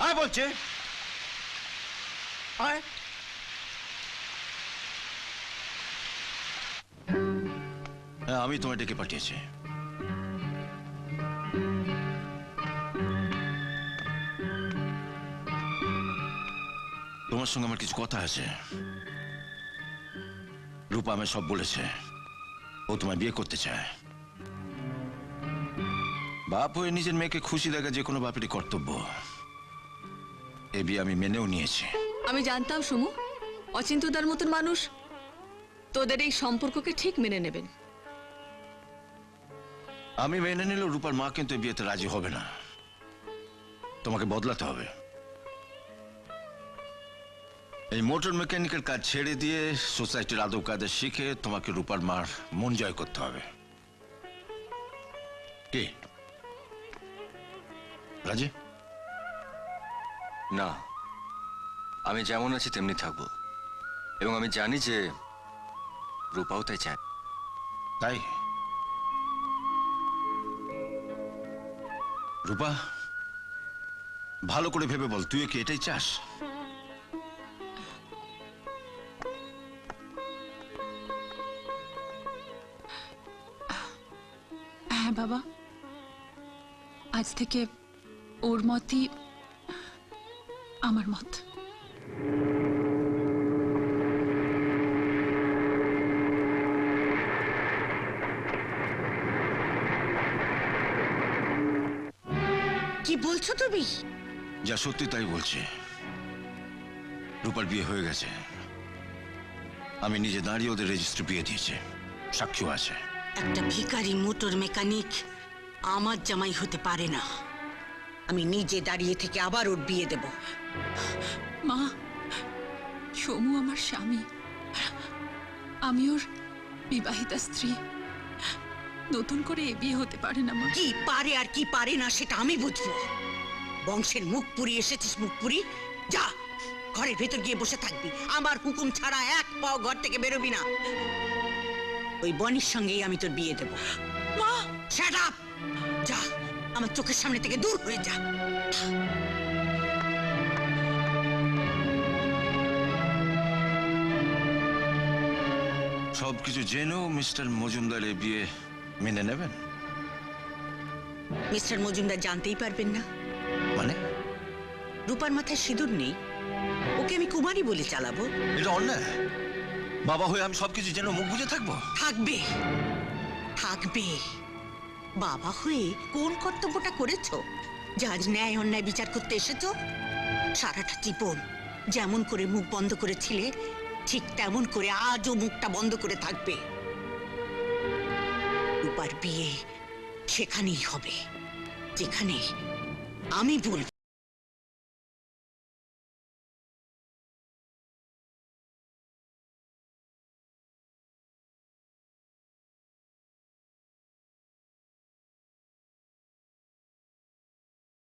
আয় বলছে। আয়। হ্যাঁ আমি তোমায় ডেকে পাঠিয়েছি। তোমার সঙ্গে আমার কিছু কথা আছে। রূপা আমায় সব বলেছে। ও তোমায় বিয়ে করতে চায়। বাপ হয়ে নিজের মেয়েকে খুশি দেখা যে কোনো বাপেরই কর্তব্য। এ বিয়ে আমি মেনেও নিয়েছি। আমি জানতাম সুমু অচিন্তদার মতন মানুষ। তোদের এই সম্পর্ককে ঠিক মেনে নেবেন। আমি মেনে নিলেও রূপার মা কিন্তু বিয়েতে রাজি হবে না। তোমাকে বদলাতে হবে। এই মোটর মেকানিকের কাজ ছেড়ে দিয়ে সোসাইটির আদব কাজে শিখে তোমাকে রূপার মার মন জয় করতে হবে। কি? রাজি? না আমি যেমন আছি তেমনি থাকব। এবং আমি জানি যে রূপাও তাই চায়। তাই? রূপা ভালো করে ভেবে বল তুই কি এটাই চাস? হ্যাঁ বাবা। আজ থেকে ওর মতই আমার মত। কি বলছো তুমি? যা সত্যি তাই বলছে। রূপার বিয়ে হয়ে গেছে। আমি নিজে দাঁড়িয়ে ওদের রেজিস্ট্রি বিয়ে দিয়েছে। সাক্ষীও আছে। একটা ভিকারি মোটর মেকানিক আমার জামাই হতে পারে না। আমি নিজে দাঁড়িয়ে থেকে আবার ওর বিয়ে দেব। মা সমু আমার স্বামী। আমি ওর বিবাহিতা স্ত্রী। নতুন করে এ বিয়ে হতে পারে না মা। কি পারে আর কি পারে না সেটা আমি বুঝব। বংশের মুখ পুরি এসেছিস মুখ পুরি যা ঘরের ভেতর গিয়ে বসে থাকবি। আমার হুকুম ছাড়া এক পাও ঘর থেকে বেরোবি না। ওই বনির সঙ্গেই আমি তোর বিয়ে দেব। মা! শ্যাট আপ যা। আমার চোখের সামনে থেকে দূর হয়ে যা। সবকিছু জেনেও মিস্টার মজুমদার এ বিয়ে মেনে নেবেন? মিস্টার মজুমদার জানতেই পারবেন না। মানে? রূপার মাথায় সিঁদুর নেই। ওকে আমি কুমারী বলে চালাবো। এটা অন্যায়। বাবা হয়ে আমি সবকিছু যেন মুখ বুঝে থাকব? থাকবে। থাকবে। বাবা হয়ে কোন কর্তব্যটা করেছ? যার ন্যায় অন্যায় বিচার করতে এসেছ? সারাটা জীবন যেমন করে মুখ বন্ধ করেছিলে, ঠিক তেমন করে আজও মুখটা বন্ধ করে থাকবে। রূপার বিয়ে সেখানেই হবে, যেখানে আমি বলব।